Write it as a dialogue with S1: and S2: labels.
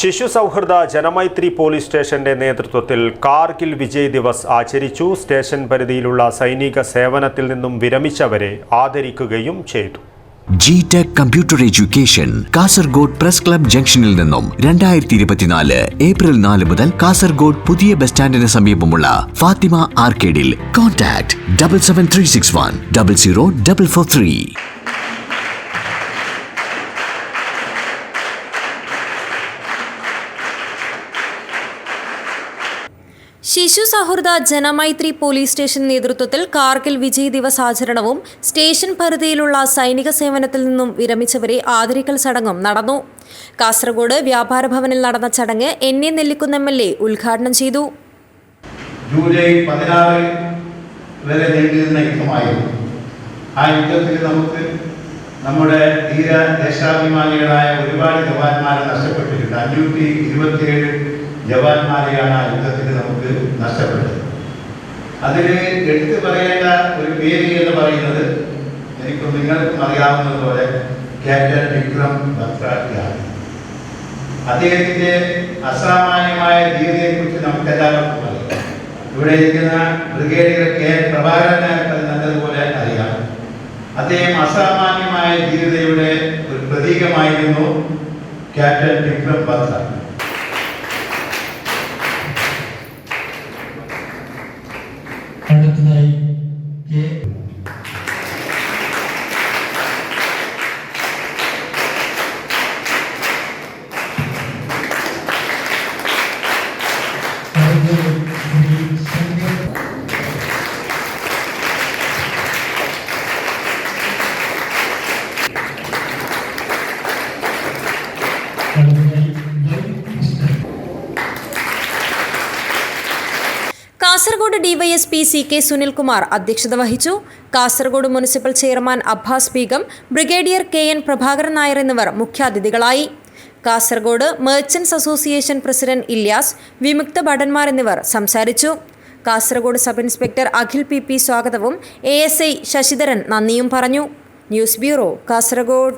S1: ശിശു സൗഹൃദ ജനമൈത്രി പോലീസ് സ്റ്റേഷന്റെ നേതൃത്വത്തിൽ കാർഗിൽ വിജയ് ദിവസ് ആചരിച്ചു. സ്റ്റേഷൻ പരിധിയിലുള്ള സൈനിക സേവനത്തിൽ നിന്നും വിരമിച്ചവരെ ആദരിക്കുകയും ചെയ്തു.
S2: G tech computer education Kasaragod press club ജംഗ്ഷനിൽ നിന്നും രണ്ടായിരത്തി ഇരുപത്തിനാല് ഏപ്രിൽ നാല് മുതൽ കാസർഗോഡ് പുതിയ ബസ് സ്റ്റാൻഡിന് സമീപമുള്ള Fathima ആർക്കേഡിൽ. Contact double seven three six one double zero double four three
S3: ശിശു സൗഹൃദ ജനമൈത്രി പോലീസ് സ്റ്റേഷൻ നേതൃത്വത്തിൽ കാർഗിൽ വിജയ് ദിവസ് ആചരണവും സ്റ്റേഷൻ പരിധിയിലുള്ള സൈനിക സേവനത്തിൽ നിന്നും വിരമിച്ചവരെ ആദരിക്കൽ ചടങ്ങും നടന്നു. കാസർഗോഡ് വ്യാപാര ഭവനിൽ നടന്ന ചടങ്ങ് N A Nellikkunnu M L A ഉദ്ഘാടനം ചെയ്തു.
S4: ജൂലൈ പതിനാറ് വരെ നീണ്ടിരുന്ന യുദ്ധമായിരുന്നു. ആ യുദ്ധത്തിൽ നമുക്ക് നമ്മുടെ ധീര ദേശാഭിമാനികളായ ഒരുപാട് ജവാന്മാരെ നഷ്ടപ്പെട്ടിട്ടുണ്ട്. അഞ്ഞൂറ്റി ഇരുപത്തിയേഴ് ജവാന്മാരെയാണ് ആ യുദ്ധത്തിൽ നമുക്ക് നഷ്ടപ്പെട്ടത്. അതിൽ എടുത്തു പറയേണ്ട ഒരു പേര് എന്ന് പറയുന്നത് എനിക്ക് നിങ്ങൾക്കും അറിയാവുന്നതുപോലെ ക്യാപ്റ്റൻ വിക്രം ബത്രാട്ടിയാണ് അദ്ദേഹത്തിന്റെ അസാമാന്യമായ ധീരതയെക്കുറിച്ച് നമുക്ക് എല്ലാവർക്കും അറിയാം. ഇവിടെ ഇരിക്കുന്ന ബ്രിഗേഡിയർ കെ പ്രഭാകരനെ നല്ലതുപോലെ അറിയാം. അദ്ദേഹം അസാമാന്യമായ ധീരതയുടെ ഒരു പ്രതീകമായിരുന്നു ക്യാപ്റ്റൻ വിക്രം ബത്ര
S5: അടുത്തതായി K. Sree
S3: Kasaragod DYSP C K Sunilkumar അധ്യക്ഷത വഹിച്ചു. Kasaragod municipal chairman Abbas Beegum brigadier K N Prabhakaran Nair എന്നിവർ മുഖ്യാതിഥികളായി. Kasaragod merchants association president Ilyas വിമുക്ത ഭടന്മാർ എന്നിവർ സംസാരിച്ചു. Kasaragod sub inspector Akhil P P സ്വാഗതവും എ എസ് ഐ ശശിധരൻ നന്ദിയും പറഞ്ഞു. News bureau Kasaragod.